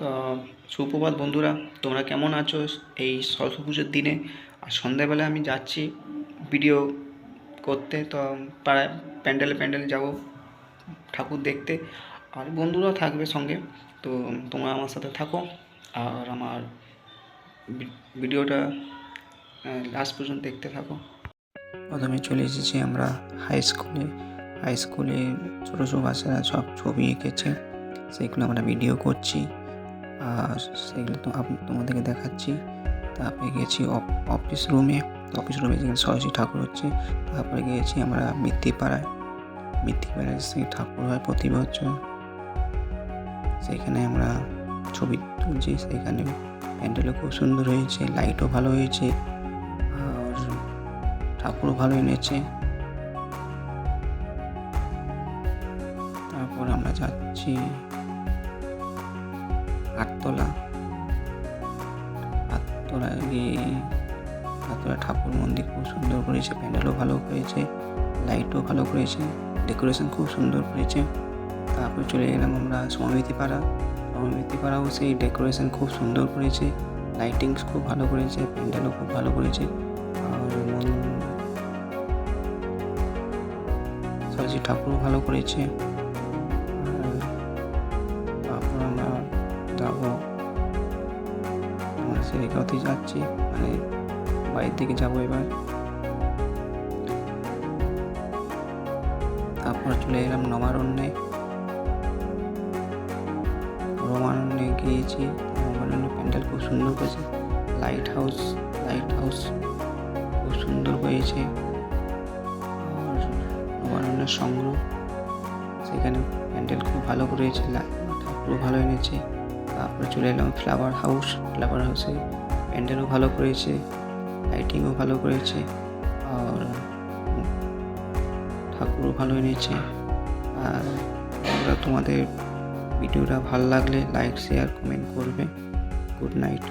তো সুপ্রভাত বন্ধুরা, তোমরা কেমন আছো এই সরস্বতী পুজোর দিনে? আর সন্ধ্যাবেলা আমি যাচ্ছি ভিডিও করতে, তো পাড়ায় প্যান্ডেলে প্যান্ডেলে যাব ঠাকুর দেখতে। আর বন্ধুরাও থাকবে সঙ্গে, তো তোমরা আমার সাথে থাকো। আর আমার ভিডিওটা লাস্ট পর্যন্ত দেখতে থাকো। প্রথমে চলে এসেছি আমরা হাই স্কুলে হাই স্কুলে ছোটো ছোটো বাচ্চারা সব ছবি এঁকেছে, সেগুলো আমরা ভিডিও করছি। আর সেগুলো তো তোমাদেরকে দেখাচ্ছি। তারপরে গেছি অফ- অফিস রুমে অফিস রুমে যেখানে সরস্বতী ঠাকুর হচ্ছে, তারপরে গিয়েছি আমরা বৃত্তিপাড়ায় বৃত্তিপাড়ায় সেই ঠাকুর হয় প্রতি বছর। সেখানে আমরা ছবি তুলছি, সেখানে প্যান্ডেলও খুব সুন্দর হয়েছে লাইটও ভালো হয়েছে, আর ঠাকুরও ভালো এনেছে। তারপর আমরা যাচ্ছি আটতলা আটতলা গিয়ে আটতলা ঠাকুর মন্দির খুব সুন্দর করেছে, প্যান্ডেলও ভালো করেছে, লাইটও ভালো করেছে, ডেকোরেশন খুব সুন্দর করেছে। তারপর চলে গেলাম আমরা সমিতি পাড়া সমিতি পাড়াও সেই ডেকোরেশন খুব সুন্দর করেছে, লাইটিংস খুব ভালো করেছে, প্যান্ডেলও খুব ভালো করেছে। আর সরস্বতী ঠাকুরও ভালো করেছে। আমরা সেরিকাতে যাচ্ছি মানে বাড়ির দিকে যাব এবার। তারপর চলে এলাম নবারণ্যে নবারণ্যে গিয়েছি নবারণ্যে প্যান্ডেল খুব সুন্দর করেছে। লাইট হাউস লাইট হাউস খুব সুন্দর হয়েছে সংগ্রহ, সেখানে প্যান্ডেল খুব ভালো করেছে ঠাকুরও ভালো এনেছে। তারপরে চলে এলাম ফ্লাওয়ার হাউস ফ্লাওয়ার হাউসে প্যান্ডেলও ভালো করেছে লাইটিংও ভালো করেছে, আর ঠাকুরও ভালো এনেছে। আর তোমরা তোমাদের ভিডিওটা ভালো লাগলে লাইক শেয়ার কমেন্ট করবে। Good night